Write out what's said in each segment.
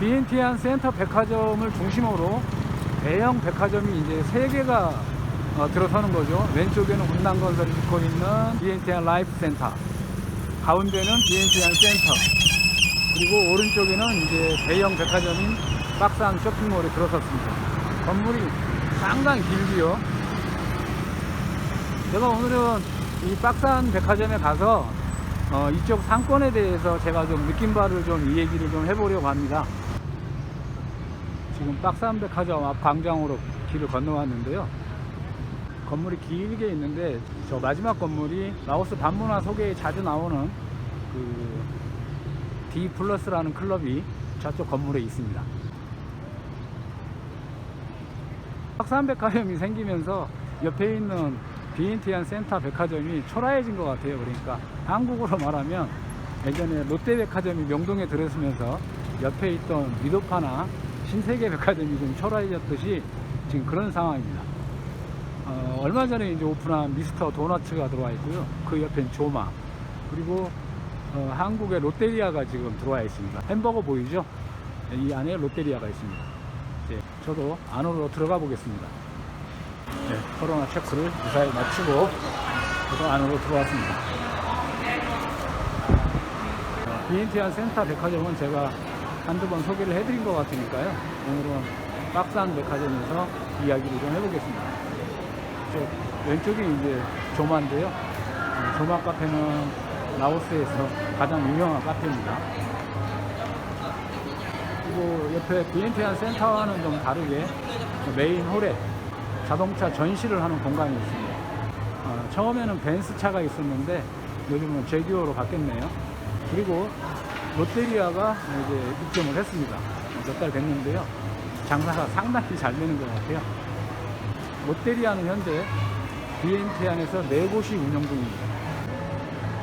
비엔티안 센터 백화점을 중심으로 대형 백화점이 이제 세 개가 어, 들어서는 거죠. 왼쪽에는 운남건설이 짓고 있는 비엔티안 라이프 센터, 가운데는 비엔티안 센터, 그리고 오른쪽에는 이제 대형 백화점인 박산 쇼핑몰이 들어섰습니다. 건물이 상당히 길지요. 제가 오늘은 이 박산 백화점에 가서 어, 이쪽 상권에 대해서 제가 좀 느낀 바를 좀 이 얘기를 좀 해보려고 합니다. 지금 박산 백화점 앞 광장으로 길을 건너왔는데요. 건물이 길게 있는데 저 마지막 건물이 라오스 반문화 소개에 자주 나오는 그 D 플러스라는 클럽이 저쪽 건물에 있습니다. 박산 백화점이 생기면서 옆에 있는 비엔티안 센터 백화점이 초라해진 것 같아요. 그러니까 한국으로 말하면 예전에 롯데백화점이 명동에 들어서면서 옆에 있던 미도파나 신세계 백화점이 좀 초라해졌듯이 지금 그런 상황입니다. 어, 얼마 전에 이제 오픈한 미스터 도너츠가 들어와 있고요. 그 옆엔 조마 그리고 어, 한국의 롯데리아가 지금 들어와 있습니다. 햄버거 보이죠? 이 안에 롯데리아가 있습니다. 네, 저도 안으로 들어가 보겠습니다. 네, 코로나 체크를 무사히 마치고 저도 안으로 들어왔습니다. 어, 비엔티안 센터 백화점은 제가 한두 번 소개를 해드린 것 같으니까요. 오늘은 박산 백화점에서 이야기를 좀 해보겠습니다. 저 왼쪽이 이제 조마인데요. 어, 조마 카페는 라오스에서 가장 유명한 카페입니다. 그리고 옆에 비엔티안 센터와는 좀 다르게 메인 홀에 자동차 전시를 하는 공간이 있습니다. 어, 처음에는 벤스 차가 있었는데 요즘은 제규어로 바뀌었네요. 그리고 롯데리아가 이제 입점을 했습니다. 몇 달 됐는데요. 장사가 상당히 잘 되는 것 같아요. 롯데리아는 현재 BNT 안에서 네 곳이 운영 중입니다.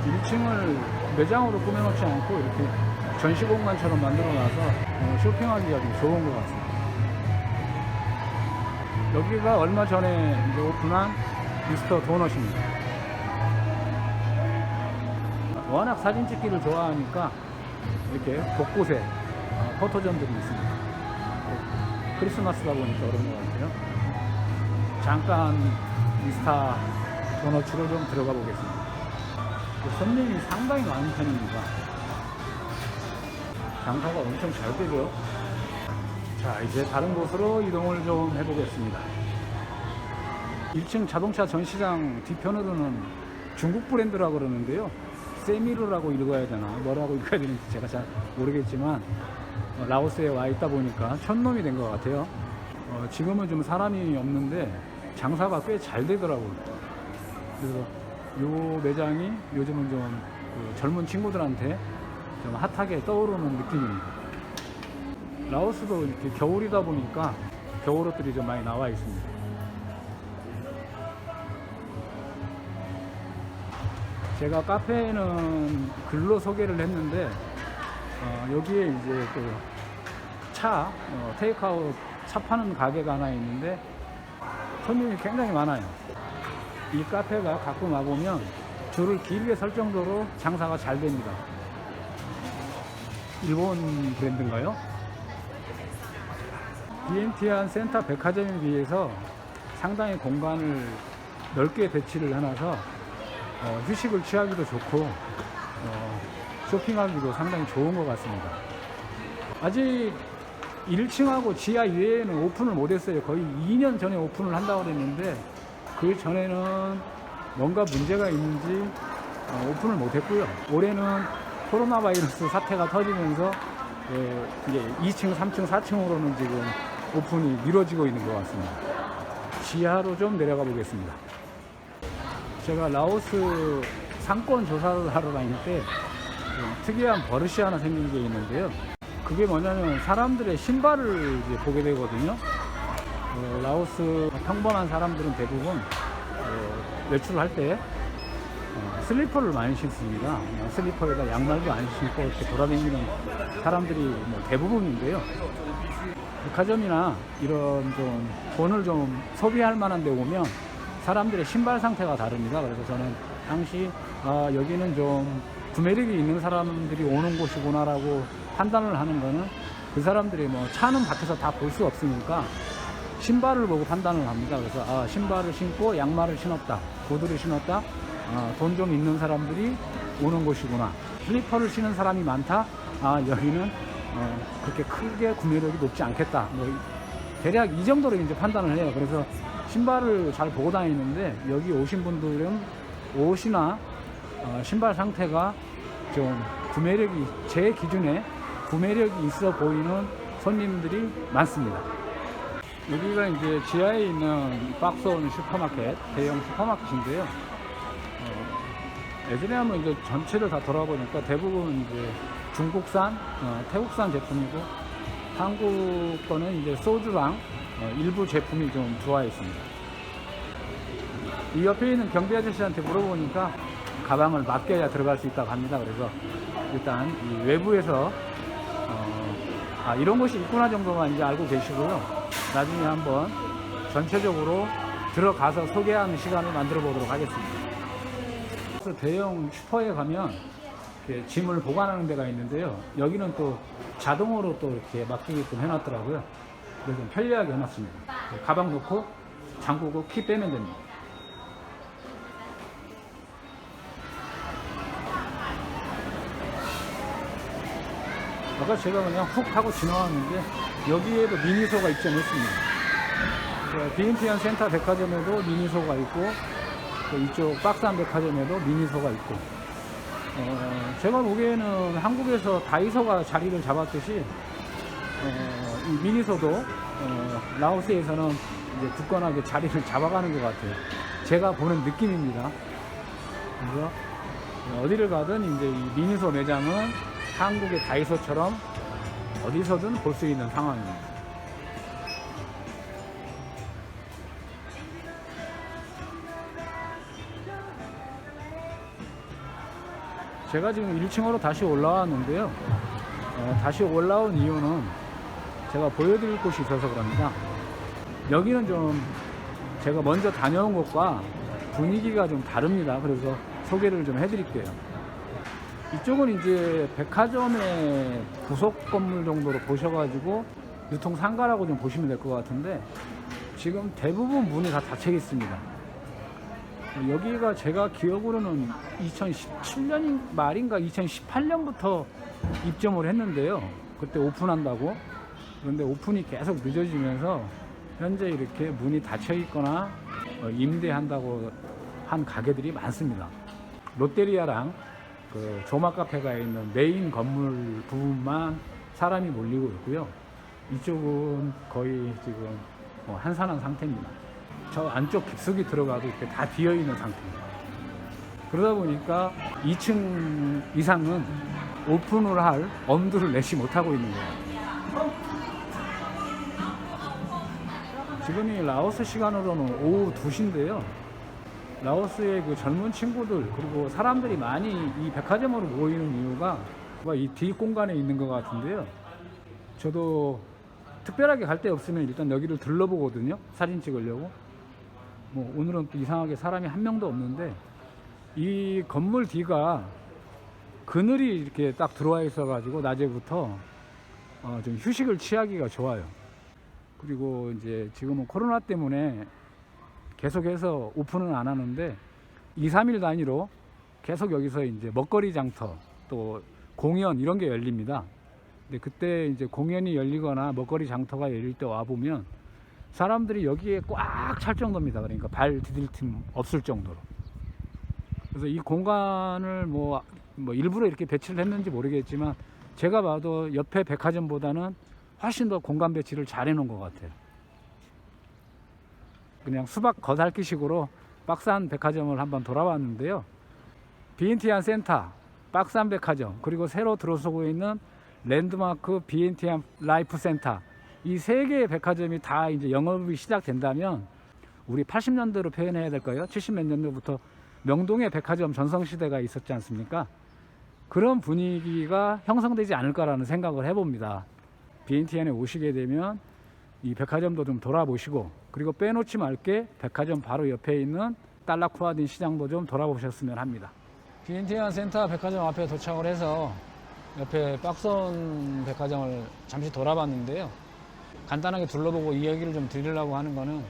1층을 매장으로 꾸며놓지 않고 이렇게 전시 공간처럼 만들어놔서 어, 쇼핑하기가 좀 좋은 것 같습니다. 여기가 얼마 전에 이제 오픈한 미스터 도넛입니다. 워낙 사진 찍기를 좋아하니까 이렇게 곳곳에 어, 포토존들이 있습니다. 크리스마스다 보니까 그런 것 같아요. 잠깐 미스터 도너츠로 좀 들어가 보겠습니다. 손님이 상당히 많은 편입니다. 장사가 엄청 잘 되죠. 자, 이제 다른 곳으로 이동을 좀 해보겠습니다. 1층 자동차 전시장 뒤편으로는 중국 브랜드라고 그러는데요. 세미르라고 읽어야 되나, 뭐라고 읽어야 되는지 제가 잘 모르겠지만, 어, 라오스에 와 있다 보니까 촌놈이 된 것 같아요. 어, 지금은 좀 사람이 없는데 장사가 꽤 잘 되더라고요. 그래서 요 매장이 요즘은 좀 그 젊은 친구들한테 좀 핫하게 떠오르는 느낌입니다. 라오스도 이렇게 겨울이다 보니까 겨울옷들이 좀 많이 나와 있습니다. 제가 카페에는 글로 소개를 했는데 어, 여기에 이제 또 차, 어, 테이크아웃 차 파는 가게가 하나 있는데 손님이 굉장히 많아요. 이 카페가 가끔 와보면 줄을 길게 설 정도로 장사가 잘 됩니다. 일본 브랜드인가요? 비엔티안 센터 백화점에 비해서 상당히 공간을 넓게 배치를 해놔서 어, 휴식을 취하기도 좋고 어, 쇼핑하기도 상당히 좋은 것 같습니다. 아직 1층하고 지하 이외에는 오픈을 못했어요. 거의 2년 전에 오픈을 한다고 그랬는데 그 전에는 뭔가 문제가 있는지 어, 오픈을 못했고요. 올해는 코로나 바이러스 사태가 터지면서 예, 이제 2층, 3층, 4층으로는 지금 오픈이 미뤄지고 있는 것 같습니다. 지하로 좀 내려가 보겠습니다. 제가 라오스 상권 조사를 하러 다닐 때좀 특이한 버릇이 하나 생긴 게 있는데요. 그게 뭐냐면 사람들의 신발을 이제 보게 되거든요. 어, 라오스 평범한 사람들은 대부분 어, 외출을 할때 어, 슬리퍼를 많이 신습니다. 어, 슬리퍼에다 양말도 안 신고 이렇게 돌아다니는 사람들이 뭐 대부분인데요. 백화점이나 이런 좀 돈을 좀 소비할 만한 데 오면 사람들의 신발 상태가 다릅니다. 그래서 저는 당시 아, 여기는 좀 구매력이 있는 사람들이 오는 곳이구나라고 판단을 하는 거는 그 사람들이 뭐 차는 밖에서 다 볼 수 없으니까 신발을 보고 판단을 합니다. 그래서 아, 신발을 신고 양말을 신었다, 구두를 신었다, 아, 돈좀 있는 사람들이 오는 곳이구나. 슬리퍼를 신은 사람이 많다. 아 여기는 어, 그렇게 크게 구매력이 높지 않겠다. 뭐 대략 이 정도로 이제 판단을 해요. 그래서 신발을 잘 보고 다니는데 여기 오신 분들은 옷이나 어, 신발 상태가 좀 구매력이 제 기준에 구매력이 있어 보이는 손님들이 많습니다. 여기가 이제 지하에 있는 박스온 슈퍼마켓, 대형 슈퍼마켓인데요. 어, 예전에 한번 이제 전체를 다 돌아보니까 대부분 이제 중국산, 어, 태국산 제품이고 한국 거는 이제 소주랑 어, 일부 제품이 좀 있습니다. 이 옆에 있는 경비 아저씨한테 물어보니까 가방을 맡겨야 들어갈 수 있다고 합니다. 그래서 일단 이 외부에서 어, 아, 이런 곳이 있구나 정도만 이제 알고 계시고요. 나중에 한번 전체적으로 들어가서 소개하는 시간을 만들어 보도록 하겠습니다. 그래서 대형 슈퍼에 가면 짐을 보관하는 데가 있는데요. 여기는 또 자동으로 또 이렇게 맡기게끔 해놨더라고요. 그래서 좀 편리하게 해놨습니다. 가방 놓고 잠그고 키 빼면 됩니다. 아까 제가 그냥 훅 하고 지나왔는데 여기에도 미니소가 입점했습니다. 비인티안 센터 백화점에도 미니소가 있고 또 이쪽 박스한 백화점에도 미니소가 있고 어, 제가 보기에는 한국에서 다이소가 자리를 잡았듯이 어, 이 미니소도 어, 라오스에서는 이제 굳건하게 자리를 잡아가는 것 같아요. 제가 보는 느낌입니다. 그래서 어디를 가든 이제 이 미니소 매장은 한국의 다이소처럼 어디서든 볼 수 있는 상황입니다. 제가 지금 1층으로 다시 올라왔는데요. 어, 다시 올라온 이유는 제가 보여드릴 곳이 있어서 그럽니다. 여기는 좀 제가 먼저 다녀온 곳과 분위기가 좀 다릅니다. 그래서 소개를 좀 해드릴게요. 이쪽은 이제 백화점의 부속 건물 정도로 보셔가지고 유통 상가라고 좀 보시면 될 것 같은데 지금 대부분 문이 다 닫혀 있습니다. 여기가 제가 기억으로는 2017년 말인가 2018년부터 입점을 했는데요. 그때 오픈한다고. 그런데 오픈이 계속 늦어지면서 현재 이렇게 문이 닫혀 있거나 어, 임대한다고 한 가게들이 많습니다. 롯데리아랑 그 조막 카페가 있는 메인 건물 부분만 사람이 몰리고 있고요. 이쪽은 거의 지금 뭐 한산한 상태입니다. 저 안쪽 깊숙이 들어가도 이렇게 다 비어 있는 상태입니다. 그러다 보니까 2층 이상은 오픈을 할 엄두를 내지 못하고 있는 거예요. 지금이 라오스 시간으로는 오후 2시인데요. 라오스의 그 젊은 친구들 그리고 사람들이 많이 이 백화점으로 모이는 이유가 이 뒷공간에 있는 것 같은데요. 저도 특별하게 갈 데 없으면 일단 여기를 들러보거든요. 사진 찍으려고. 뭐 오늘은 또 이상하게 사람이 한 명도 없는데 이 건물 뒤가 그늘이 이렇게 딱 들어와 있어 가지고 낮에부터 어, 좀 휴식을 취하기가 좋아요. 그리고 이제 지금은 코로나 때문에 계속해서 오픈은 안 하는데 2, 3일 단위로 계속 여기서 이제 먹거리 장터 또 공연 이런 게 열립니다. 근데 그때 이제 공연이 열리거나 먹거리 장터가 열릴 때 와 보면 사람들이 여기에 꽉 찰 정도입니다. 그러니까 발 디딜 틈 없을 정도로. 그래서 이 공간을 뭐, 뭐 일부러 이렇게 배치를 했는지 모르겠지만 제가 봐도 옆에 백화점보다는 훨씬 더 공간 배치를 잘 해놓은 것 같아요. 그냥 수박 거달기식으로 박스한 백화점을 한번 돌아왔는데요. 비엔티안 센터, 박스한 백화점, 그리고 새로 들어서고 있는 랜드마크 비엔티안 라이프 센터 이 세 개의 백화점이 다 이제 영업이 시작된다면 우리 80년대로 표현해야 될까요? 70몇 년도부터 명동의 백화점 전성시대가 있었지 않습니까? 그런 분위기가 형성되지 않을까라는 생각을 해봅니다. 비엔티안에 오시게 되면 이 백화점도 좀 돌아보시고 그리고 빼놓지 말게 백화점 바로 옆에 있는 달라쿠아딘 시장도 좀 돌아보셨으면 합니다. 비엔티안 센터 백화점 앞에 도착을 해서 옆에 박선 백화점을 잠시 돌아봤는데요. 간단하게 둘러보고 이야기를 좀 드리려고 하는 거는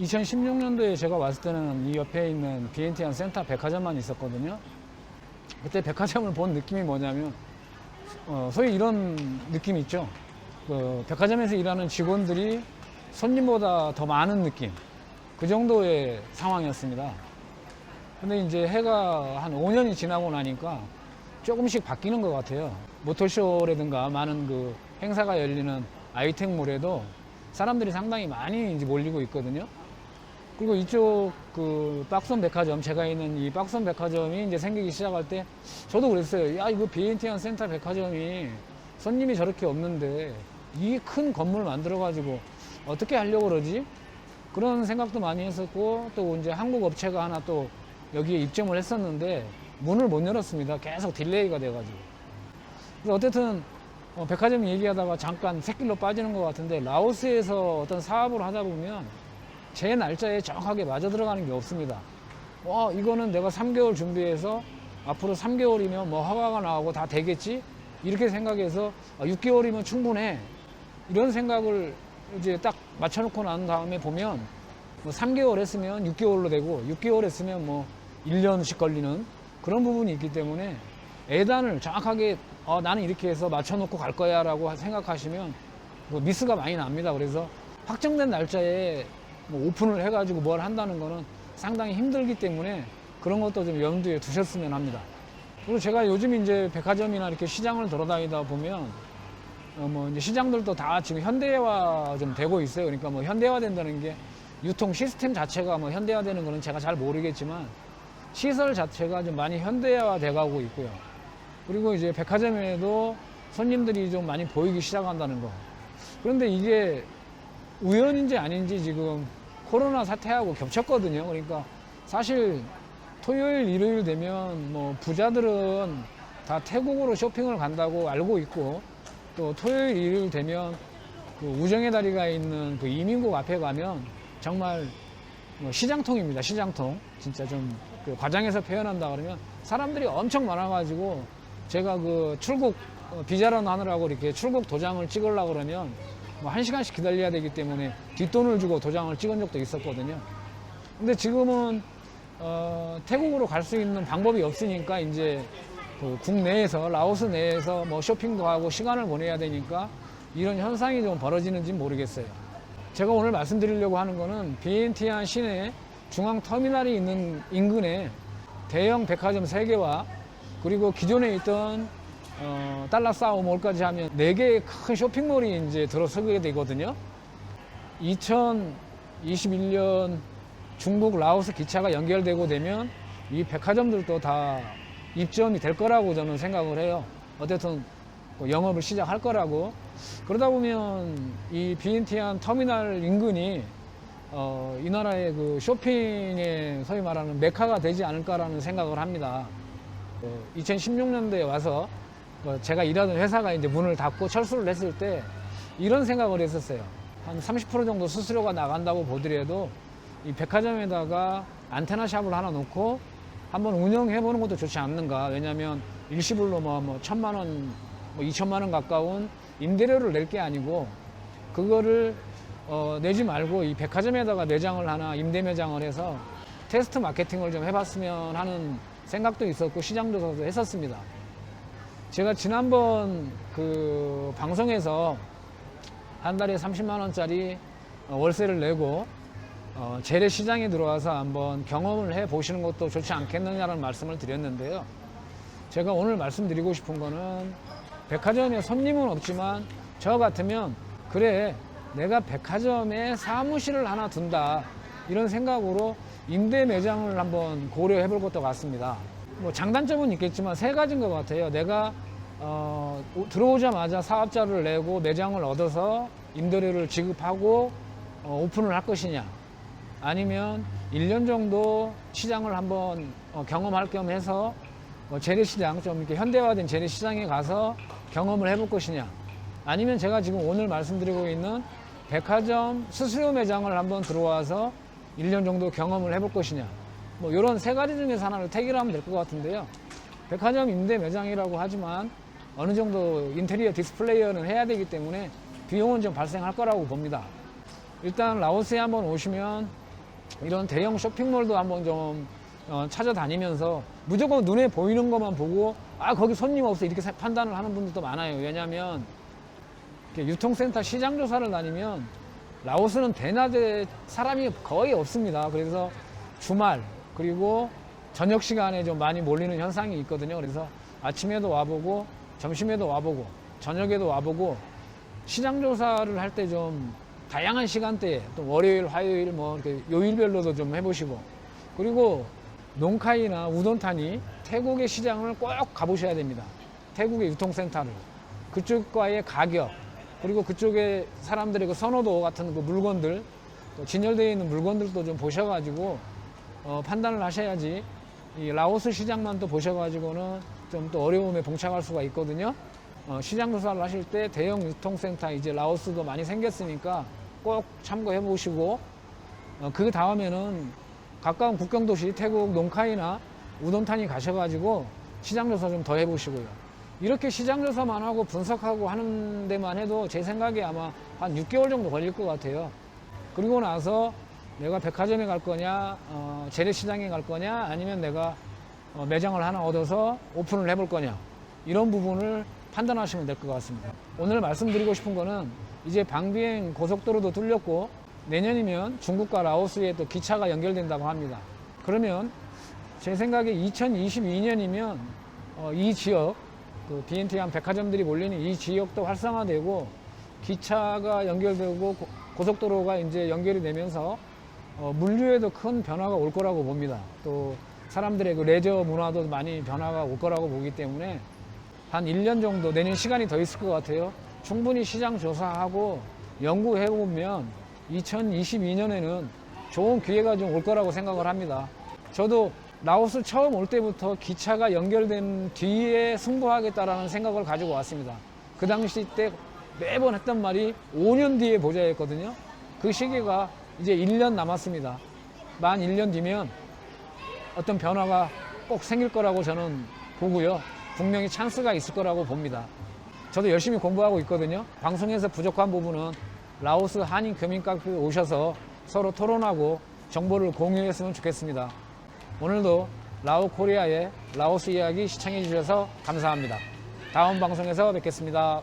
2016년도에 제가 왔을 때는 이 옆에 있는 비엔티안 센터 백화점만 있었거든요. 그때 백화점을 본 느낌이 뭐냐면 어, 소위 이런 느낌 있죠. 그 백화점에서 일하는 직원들이 손님보다 더 많은 느낌. 그 정도의 상황이었습니다. 근데 이제 해가 한 5년이 지나고 나니까 조금씩 바뀌는 것 같아요. 모터쇼라든가 많은 그 행사가 열리는 아이텍몰에도 사람들이 상당히 많이 이제 몰리고 있거든요. 그리고 이쪽 그 박선 백화점, 제가 있는 이 박선 백화점이 이제 생기기 시작할 때 저도 그랬어요. 야, 이거 비엔티안 센터 백화점이 손님이 저렇게 없는데 이 큰 건물 만들어 가지고 어떻게 하려고 그러지? 그런 생각도 많이 했었고 또 이제 한국 업체가 하나 또 여기에 입점을 했었는데 문을 못 열었습니다. 계속 딜레이가 돼가지고. 그래서 어쨌든 어, 백화점 얘기하다가 잠깐 새길로 빠지는 것 같은데 라오스에서 어떤 사업을 하다 보면 제 날짜에 정확하게 맞아 들어가는 게 없습니다. 와 이거는 내가 3개월 준비해서 앞으로 3개월이면 뭐 허가가 나오고 다 되겠지 이렇게 생각해서 6개월이면 충분해 이런 생각을 이제 딱 맞춰놓고 난 다음에 보면 뭐 3개월 했으면 6개월로 되고 6개월 했으면 뭐 1년씩 걸리는 그런 부분이 있기 때문에 애단을 정확하게 어, 나는 이렇게 해서 맞춰놓고 갈 거야 라고 생각하시면 뭐 미스가 많이 납니다. 그래서 확정된 날짜에 뭐 오픈을 해가지고 뭘 한다는 거는 상당히 힘들기 때문에 그런 것도 좀 염두에 두셨으면 합니다. 그리고 제가 요즘 이제 백화점이나 이렇게 시장을 돌아다니다 보면 어, 뭐 이제 시장들도 다 지금 현대화 좀 되고 있어요. 그러니까 뭐 현대화 된다는 게 유통 시스템 자체가 뭐 현대화 되는 거는 제가 잘 모르겠지만 시설 자체가 좀 많이 현대화 돼 가고 있고요. 그리고 이제 백화점에도 손님들이 좀 많이 보이기 시작한다는 거. 그런데 이게 우연인지 아닌지 지금 코로나 사태하고 겹쳤거든요. 그러니까 사실 토요일, 일요일 되면 뭐 부자들은 다 태국으로 쇼핑을 간다고 알고 있고 또 토요일, 일요일 되면 그 우정의 다리가 있는 그 이민국 앞에 가면 정말 뭐 시장통입니다. 시장통. 진짜 좀 그 과장해서 표현한다 그러면 사람들이 엄청 많아가지고 제가 그 출국 어, 비자론 하느라고 이렇게 출국 도장을 찍으려고 그러면 뭐한 시간씩 기다려야 되기 때문에 뒷돈을 주고 도장을 찍은 적도 있었거든요. 근데 지금은 어, 태국으로 갈 수 있는 방법이 없으니까 이제 그 국내에서 라오스 내에서 뭐 쇼핑도 하고 시간을 보내야 되니까 이런 현상이 좀 벌어지는지 모르겠어요. 제가 오늘 말씀드리려고 하는 거는 비엔티안 시내 중앙 터미널이 있는 인근에 대형 백화점 3개와 그리고 기존에 있던 어, 달라싸우 몰까지 하면 4개의 큰 쇼핑몰이 이제 들어서게 되거든요. 2021년 중국 라오스 기차가 연결되고 되면 이 백화점들도 다 입점이 될 거라고 저는 생각을 해요. 어쨌든 뭐 영업을 시작할 거라고. 그러다 보면 이 비엔티안 터미널 인근이 어, 이 나라의 그 쇼핑의 소위 말하는 메카가 되지 않을까라는 생각을 합니다. 어, 2016년도에 와서 어, 제가 일하던 회사가 이제 문을 닫고 철수를 했을 때 이런 생각을 했었어요. 한 30% 정도 수수료가 나간다고 보더라도 이 백화점에다가 안테나 샵을 하나 놓고 한번 운영해 보는 것도 좋지 않는가. 왜냐하면 일시불로 뭐, 뭐 천만 원, 뭐 이천만 원 가까운 임대료를 낼 게 아니고 그거를 어, 내지 말고 이 백화점에다가 매장을 하나 임대 매장을 해서 테스트 마케팅을 좀 해봤으면 하는 생각도 있었고 시장 조사도 했었습니다. 제가 지난번 그 방송에서 한 달에 30만 원짜리 어, 월세를 내고 어, 재래 시장에 들어와서 한번 경험을 해 보시는 것도 좋지 않겠느냐는 말씀을 드렸는데요. 제가 오늘 말씀드리고 싶은 거는 백화점에 손님은 없지만 저 같으면 그래 내가 백화점에 사무실을 하나 둔다 이런 생각으로 임대 매장을 한번 고려해 볼 것도 같습니다. 뭐 장단점은 있겠지만 세 가지인 것 같아요. 내가 어, 오- 들어오자마자 사업자를 내고 매장을 얻어서 임대료를 지급하고 어, 오픈을 할 것이냐. 아니면 1년 정도 시장을 한번 어, 경험할 겸 해서 뭐 재래시장 좀 이렇게 현대화된 재래시장에 가서 경험을 해볼 것이냐. 아니면 제가 지금 오늘 말씀드리고 있는 백화점 수수료 매장을 한번 들어와서 1년 정도 경험을 해볼 것이냐 뭐 이런 세 가지 중에서 하나를 택일 하면 될 것 같은데요 백화점 임대 매장이라고 하지만 어느 정도 인테리어 디스플레이어는 해야 되기 때문에 비용은 좀 발생할 거라고 봅니다. 일단 라오스에 한번 오시면 이런 대형 쇼핑몰도 한번 좀 어, 찾아다니면서 무조건 눈에 보이는 것만 보고 아 거기 손님 없어 이렇게 사- 판단을 하는 분들도 많아요. 왜냐하면 유통센터 시장 조사를 다니면 라오스는 대낮에 사람이 거의 없습니다. 그래서 주말 그리고 저녁 시간에 좀 많이 몰리는 현상이 있거든요. 그래서 아침에도 와보고 점심에도 와보고 저녁에도 와보고 시장 조사를 할 때 좀 다양한 시간대에 또 월요일, 화요일 뭐 이렇게 요일별로도 좀 해보시고 그리고 농카이나 우돈탄이 태국의 시장을 꼭 가보셔야 됩니다. 태국의 유통센터를 그쪽과의 가격 그리고 그쪽에 사람들의 그 선호도 같은 그 물건들 또 진열되어 있는 물건들도 좀 보셔가지고 어, 판단을 하셔야지 이 라오스 시장만 또 보셔가지고는 좀 또 어려움에 봉착할 수가 있거든요. 어, 시장 조사를 하실 때 대형 유통센터 이제 라오스도 많이 생겼으니까 꼭 참고해 보시고 어, 그 다음에는 가까운 국경도시 태국 농카이나 우돈탄이 가셔가지고 시장 조사 좀 더 해보시고요. 이렇게 시장 조사만 하고 분석하고 하는 데만 해도 제 생각에 아마 한 6개월 정도 걸릴 것 같아요. 그리고 나서 내가 백화점에 갈 거냐, 어, 재래시장에 갈 거냐, 아니면 내가 어, 매장을 하나 얻어서 오픈을 해볼 거냐 이런 부분을 판단하시면 될 것 같습니다. 오늘 말씀드리고 싶은 거는 이제 방비행 고속도로도 뚫렸고 내년이면 중국과 라오스에 또 기차가 연결된다고 합니다. 그러면 제 생각에 2022년이면 어, 이 지역 그 BNT한 백화점들이 몰리는 이 지역도 활성화되고 기차가 연결되고 고- 고속도로가 이제 연결이 되면서 어, 물류에도 큰 변화가 올 거라고 봅니다. 또 사람들의 그 레저 문화도 많이 변화가 올 거라고 보기 때문에 한 1년 정도 내년 시간이 더 있을 것 같아요. 충분히 시장 조사하고 연구해 보면 2022년에는 좋은 기회가 좀 올 거라고 생각을 합니다. 저도 라오스 처음 올 때부터 기차가 연결된 뒤에 승부하겠다라는 생각을 가지고 왔습니다. 그 당시 때 매번 했던 말이 5년 뒤에 보자 했거든요. 그 시기가 이제 1년 남았습니다. 만 1년 뒤면 어떤 변화가 꼭 생길 거라고 저는 보고요. 분명히 찬스가 있을 거라고 봅니다. 저도 열심히 공부하고 있거든요. 방송에서 부족한 부분은 라오스 한인 교민 카페에 오셔서 서로 토론하고 정보를 공유했으면 좋겠습니다. 오늘도 라오 코리아의 라오스 이야기 시청해 주셔서 감사합니다. 다음 방송에서 뵙겠습니다.